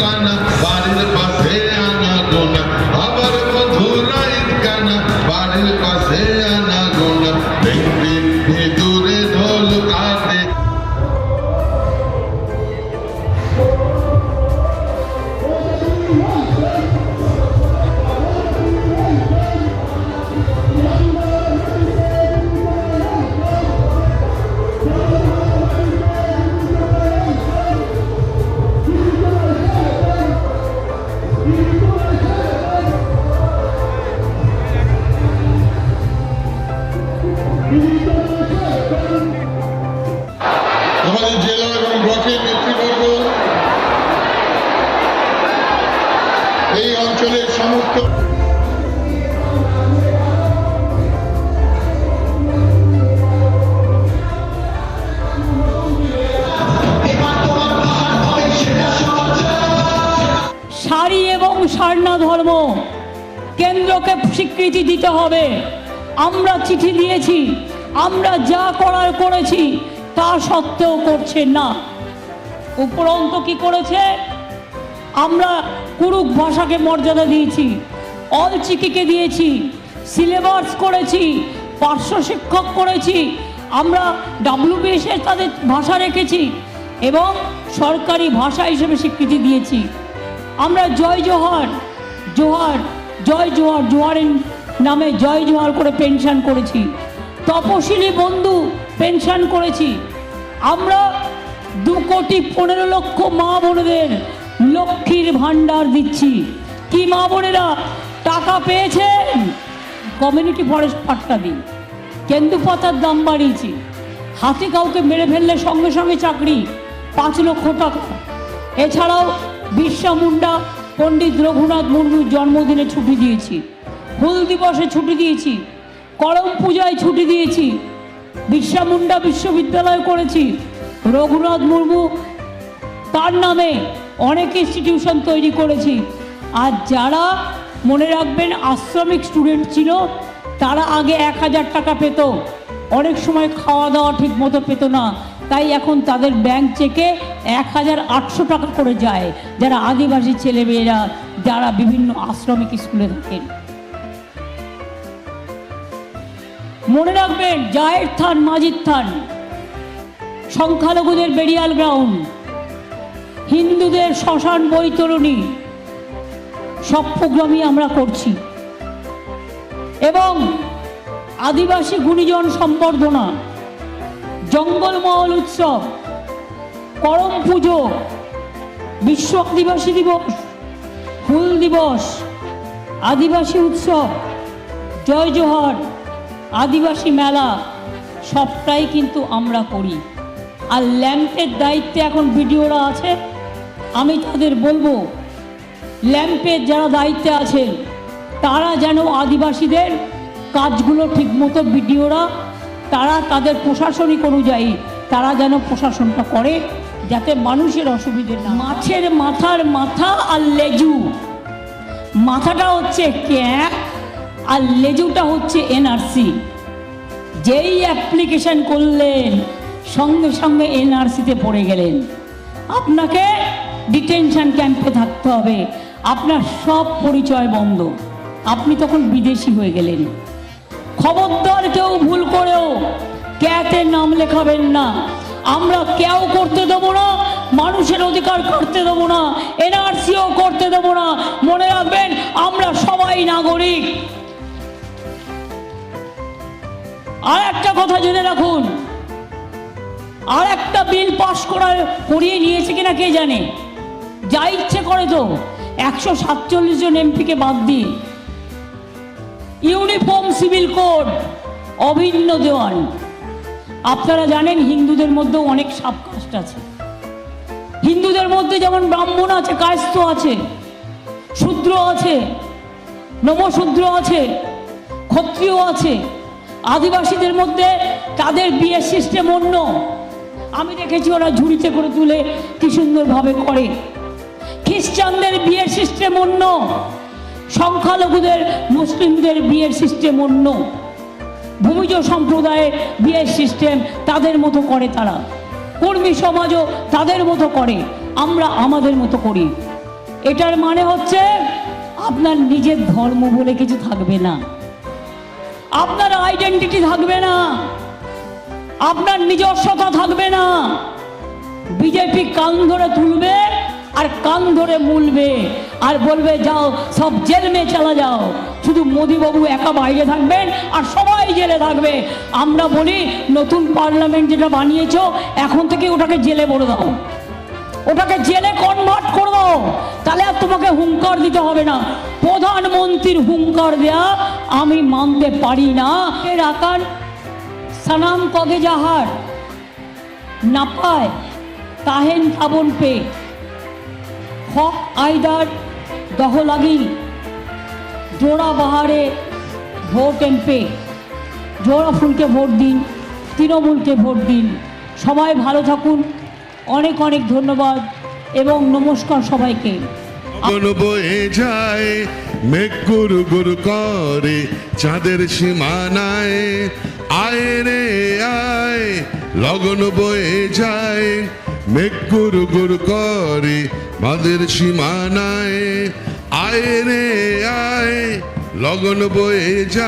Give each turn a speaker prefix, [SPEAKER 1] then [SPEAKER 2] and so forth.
[SPEAKER 1] কানা অঞ্চলের সমস্ত
[SPEAKER 2] শাড়ি এবং সারনা ধর্ম কেন্দ্রকে স্বীকৃতি দিতে হবে। আমরা চিঠি দিয়েছি, আমরা যা করার করেছি তা সত্ত্বেও করছে না। উপরন্ত কি করেছে? আমরা কুরুক ভাষাকে মর্যাদা দিয়েছি, অলচিকিকে দিয়েছি সিলেবাস করেছি, পার্শ্ব শিক্ষক করেছি, আমরা ডাব্লিউবিএসে তাদের ভাষা রেখেছি এবং সরকারি ভাষা হিসেবে স্বীকৃতি দিয়েছি। আমরা জয় জোহার জোহার, জয় জোহার, জোহারের নামে জয় জোহার করে পেনশন করেছি। তপশিলি বন্ধু পেনশন করেছি। আমরা দু কোটি পনেরো লক্ষ মা বোনেদের লক্ষ্মীর ভাণ্ডার দিচ্ছি। কি মা বোনেরা, টাকা পেয়েছেন? কমিউনিটি ফরেস্ট পাট্টা দিন। কেন্দু পাতার দাম বাড়িয়েছি। হাতে কাউকে মেরে ফেললে সঙ্গে সঙ্গে চাকরি, পাঁচ লক্ষ টাকা। এছাড়াও বিরসা মুন্ডা, পণ্ডিত রঘুনাথ মুর্মুর জন্মদিনে ছুটি দিয়েছি। হুল দিবসে ছুটি দিয়েছি। করম পূজায় ছুটি দিয়েছি। বিরসা মুন্ডা বিশ্ববিদ্যালয় করেছি। রঘুনাথ মুর্মু, তার নামে অনেক ইনস্টিটিউশন তৈরি করেছি। আর যারা মনে রাখবেন আশ্রমিক স্টুডেন্ট ছিল, তারা আগে এক হাজার টাকা পেত। অনেক সময় খাওয়া দাওয়া ঠিক মতো পেত না। তাই এখন তাদের ব্যাংক চেকে এক হাজার আটশো টাকা করে যায়। যারা আদিবাসী ছেলেমেয়েরা, যারা বিভিন্ন আশ্রমিক স্কুলে থাকেন। মনে রাখবেন জায়ের থান মাজিদ থান সংখ্যালঘুদের বেরিয়াল গ্রাউন্ড হিন্দুদের শ্মশান বৈতরণী সব প্রোগ্রামই আমরা করছি। এবং আদিবাসী গুণীজন সম্বর্ধনা, জঙ্গলমহল উৎসব, করম পুজো বিশ্ব আদিবাসী দিবস ফুল দিবস, আদিবাসী উৎসব, জয় জোহর, আদিবাসী মেলা, সবটাই কিন্তু আমরা করি। আর ল্যাম্পের দায়িত্বে এখন ভিডিওরা আছে। আমি তাদের বলব ল্যাম্পের যারা দায়িত্বে আছেন, তারা যেন আদিবাসীদের কাজগুলো ঠিকমতো ভিডিওরা তারা তাদের প্রশাসনিক অনুযায়ী, তারা যেন প্রশাসনটা করে, যাতে মানুষের অসুবিধে না মাছের মাথার মাথা আর লেজু। মাথাটা হচ্ছে ক্যাপ আর লেজুটা হচ্ছে এনআরসি। যেই অ্যাপ্লিকেশন করলেন, সঙ্গে সঙ্গে এনআরসিতে পড়ে গেলেন। আপনাকে ডিটেনশন ক্যাম্পে থাকতে হবে। আপনার সব পরিচয় বন্ধ। আপনি তখন বিদেশি হয়ে গেলেন। খবরদার কেউ ভুল করেও ক্যাতে নাম লেখাবেন না। আমরা কেউ করতে দেবো না, মানুষের অধিকার করতে দেবো না, এনআরসিও করতে দেবো না। মনে রাখবেন, আমরা সবাই নাগরিক। আর একটা কথা জেনে রাখুন। আর একটা বিল পাশ করার, করিয়ে নিয়েছে কিনা কে জানে? যা ইচ্ছে করে তো। একশো সাতচল্লিশ জন এমপিকে বাদ দিয়ে। ইউনিফর্ম সিভিল কোড, অভিন্ন দেওয়ান। আপনারা জানেন হিন্দুদের মধ্যেও অনেক সাবকাস্ট আছে। হিন্দুদের মধ্যে যেমন ব্রাহ্মণ আছে, কায়স্থ আছে, শূদ্র আছে, নমশূদ্র আছে, ক্ষত্রিয় আছে, আদিবাসীদের মধ্যে তাদের বিয়ের সিস্টেম অন্য। আমি দেখেছি ওরা ঝুড়িতে করে তুলে কি সুন্দরভাবে করে। খ্রিস্টানদের বিয়ের সিস্টেম অন্য, সংখ্যালঘুদের, মুসলিমদের বিয়ের সিস্টেম অন্য। ভূমিজ সম্প্রদায়ের বিয়ের সিস্টেম তাদের মতো করে তারা। কর্মী সমাজও তাদের মতো করে, আমরা আমাদের মতো করি। এটার মানে হচ্ছে, আপনার নিজের ধর্ম বলে কিছু থাকবে না। আপনার আইডেন্টিটি থাকবে না। আপনার নিজস্বতা থাকবে না। বিজেপি কান ধরে তুলবে আর কান ধরে মুলবে আর বলবে, যাও, সব জেল মে চলা যাও। শুধু মোদিবাবু একা বাইরে থাকবেন আর সবাই জেলে থাকবে। আমরা বলি, নতুন পার্লামেন্ট যেটা বানিয়েছো, এখন থেকে ওটাকে জেলে বলে দাও। ওটাকে জেলে কনভার্ট করে দাও। তাহলে আর তোমাকে হুঙ্কার দিতে হবে না। প্রধানমন্ত্রীর হুঙ্কার দেয়া আমি মানতে পারি না। এর আকার সানাম কগে যাহার? না পায়, তাহেন কাবন পে। হক আইডার দহ লাগি জোড়া বাহারে ভোট এমপে। জোড়া ফুলকে ভোট দিন, তৃণমূলকে ভোট দিন। সবাই ভালো থাকুন। অনেক অনেক ধন্যবাদ এবং নমস্কার সবাইকে।
[SPEAKER 3] বয়ে যায়, মেঘ গুরু গুরু করে চাঁদের সীমানায়। আয় রে আয়, লগন বয়ে যায় মেঘ গুরু গুরু করে মাদের সীমানায়। আয় রে আয় লগন বয়ে যায়